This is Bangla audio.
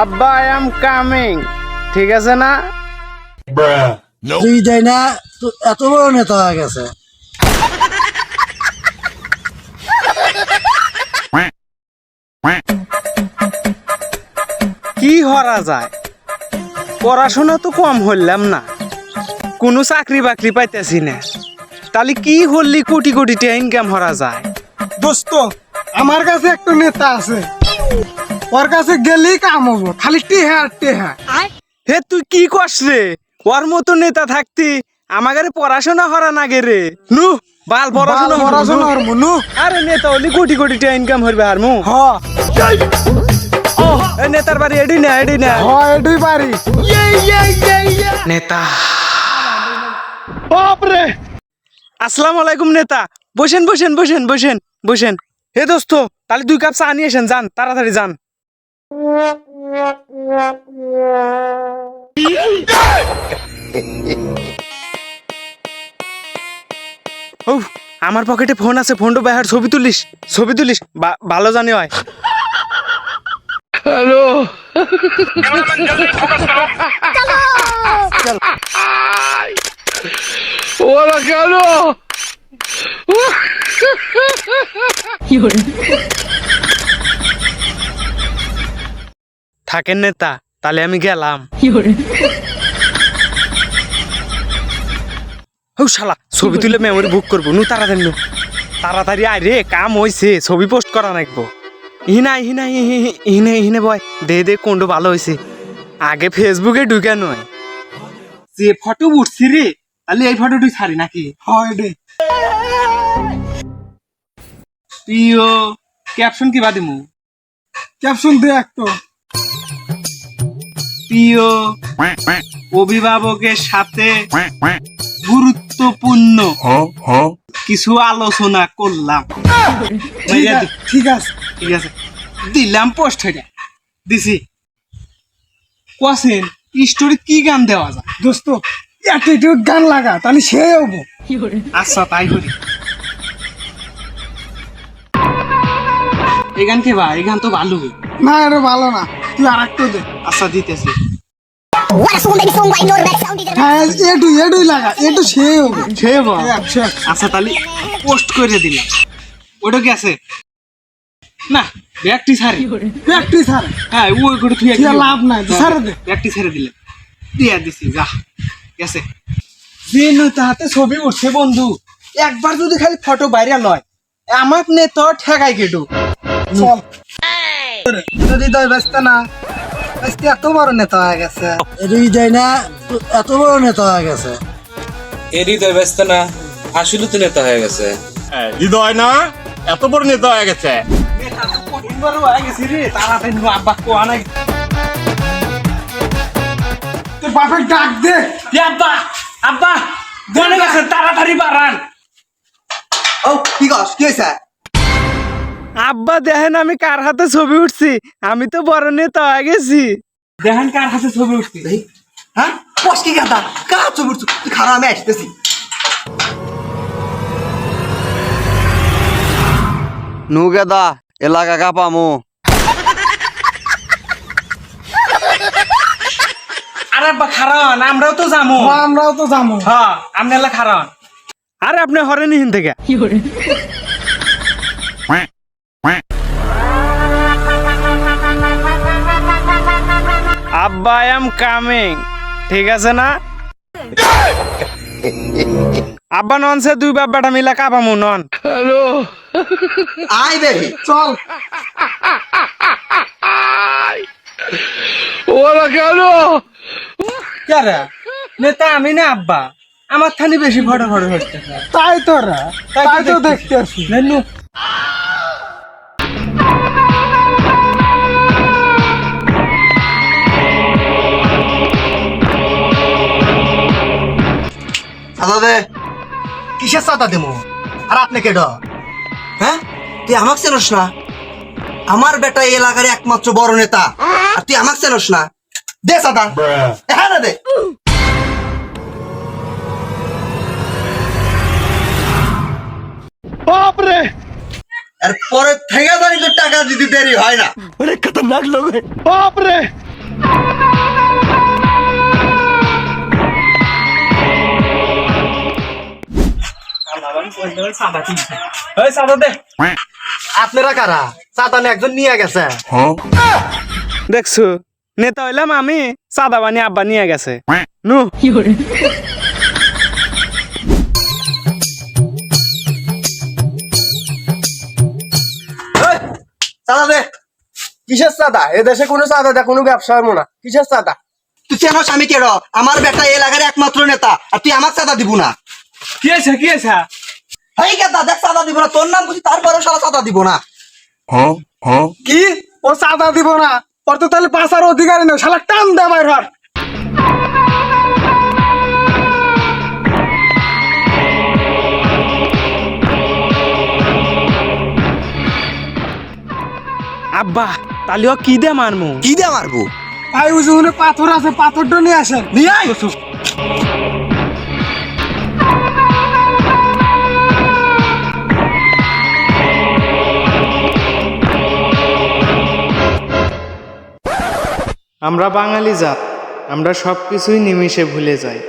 আব্বা আই এম কামিং ঠিক আছে না? তুই যাই না এত বড় নেতা হয়ে গেছে। কি হরা যায়? পড়াশোনা তো কম হইলাম না। কোনো চাকরি বাকরি পাইতেছি না। তাহলে কি হললি কোটি কোটি টাকা ইনকাম হরা যায়? দোস্ত আমার কাছে একটা নেতা আছে। ওর কাছে গেলেই কাম হব খালি টেহা টেহা। হে তুই কি করছ রে? ওর মতো নেতা থাকতি আমাদের পড়াশোনা হরা না গে রে। নু বাল পড়াশোনা পড়াশোনা নু। আর মনু আরে নেতা হলি কোটি কোটি টাকা ইনকাম হরবে আর মু হ। এ নেতার বাড়ি এডি না এডি না। হ এটাই পারি নেতা। বাপরে আসসালামু আলাইকুম নেতা। বসেন বসেন বসেন বসেন বসেন। হে দোস্ত তাহলে দুই কাপ চা নিয়ে এসেন যান তাড়াতাড়ি যান। ও আমার পকেটে ফোন আছে ফোনটা বাইহার ছবি তুলিস ছবি তুলিস বা- ভালো জানি হয়। থাকেন নেতা তাহলে আমি গেলাম। ও শালা ছবি তুলে মেমোরি বুক করব নু তাড়াতাড়ি নু। তাড়াতাড়ি আয় রে কাম হইছে ছবি পোস্ট করা নাকবো ইহিনা ইহিনা ইহি- ইহিনে ইহিনে বয় দে দে কোনটো ভালো হয়েছে আগে ফেসবুকে ঢুকে নয়। যে ফটো উঠছি রে তাহলে এই ফটোটি ছাড়ি নাকি? হ এটাই প্রিয় ক্যাপশন কি বাদিমু ক্যাপশন দেখ তো প্রিয় অভিভাবকের সাথে গুরুত্বপূর্ণ কিছু আলোচনা করলাম। ঠিক আছে ঠিক আছে দিলাম পোস্ট হয়ে দিছি। কোয়াছেন স্টোরি কি গান দেওয়া যায়? দোস্ত অ্যাটিটিউড গান লাগা, তাহলে সে হব। আচ্ছা তাই করি। এই গান কে বা এই গান তো ভালো না, এটা ভালো না। তুই আর একটা দে। আচ্ছা দিতেছি। হ্যাঁ এটু লাগা এটু সে সে বা একশো একশো। আচ্ছা তাহলে পোস্ট করে দিলাম। ওটা কি আছে? না ব্যাগটি ছাড়ে। প্র্যাকটিস আর হ্যাঁ ওই করে তুই তুই লাভ নাই, ছাড়ে দে। ব্যাগটি ছেড়ে দিলে। দিয়া দিছি যা। গেছে। নেতা ছবি উঠছে বন্ধু। একবার যদি খালি ফটো বাইরে লয় আমার নে তো ঠেকাই কেটু চল। যদি দয় ব্যস্ত না ব্যস্ত এত বড় নেতা হয়ে গেছে। যাই না এত বড় নেতা হয়ে গেছে। তো ব্যস্ত না আসলে তো নেতা হয়ে গেছে। হৃদয় না এত বড় নেতা হয়ে গেছে। বাপের ডাক দে। আব্বা আব্বা তাড়াতাড়ি বাড়ান। ও কি কস কি হয়েছে আব্বা দেখেন আমি কার হাতে ছবি উঠছি। আমি তো বড় নেতা হয়ে গেছি। দেখেন কার হাতে ছবি উঠছি। হ্যাঁ? কস কি গাদা কার ছবি উঠছো? তুই খারাপ আমি আসতেছি। নুগেদা এলাকা কাপামু। আরে আব্বা খারান আমরাও তো যাব ও, আমরাও তো যাব হ্যাঁ আপনি এলা খারান। আরে আপনি হরেন হিন থেকে। আব্বা আই এম কামিং ঠিক আছে না? আব্বা নন সে দুই বাপ বেটা মিলা কাপামু নন। আই বেবি চল। কারা নেতা আমি না আব্বা। আমার থানি বেশি ফটো ফটো হচ্ছে। তাই তোরা তাই তো দেখতে আসি চাঁদা দে কিসের চাঁদা দেবো? আর আপনি কেড হ্যাঁ? তুই আমাকে চেনস না? আমার বেটা এই এলাকার একমাত্র বড় নেতা। আর তুই আমাকে চেনস না? দে চাঁদা। হ্যাঁ না দে। বাপরে! আর পরে থেকে তো টাকা দিতে দেরি হয় না। বাপরে ওই চাঁদা দে আপনারা কারা? চাঁদা নিয়ে একজন নিয়ে গেছে। দেখছ? নেতা হইলাম আমি চাঁদা বানি আব্বা নিয়ে গেছে। নু। চাঁদা দে কিসের চাঁদা এ কোনো চাঁদা দেয় কোনো ব্যবসা হব না। কিসের চাঁদা তুই চেনস আমি কেড আমার বেটা এই এলাকার একমাত্র নেতা আর তুই আমাকে চাঁদা দিব না। কি আছে কি আছে এই কেতা দেখ চাঁদা দিব না তোর নাম বুঝি তারপরে সারা চাঁদা দিব না। কি? ও চাঁদা দিব না ওর তো তাহলে পাঁচার অধিকারী নেই শালা টান দে আব্বা তাহলে ও কি দে মারমু? কি দিয়ে মারবো? ভাই পাথর আছে পাথরটা নিয়ে আসেন। নিয়ে আয়। আমরা বাঙালি জাত আমরা সব কিছুই নিমিষে ভুলে যাই।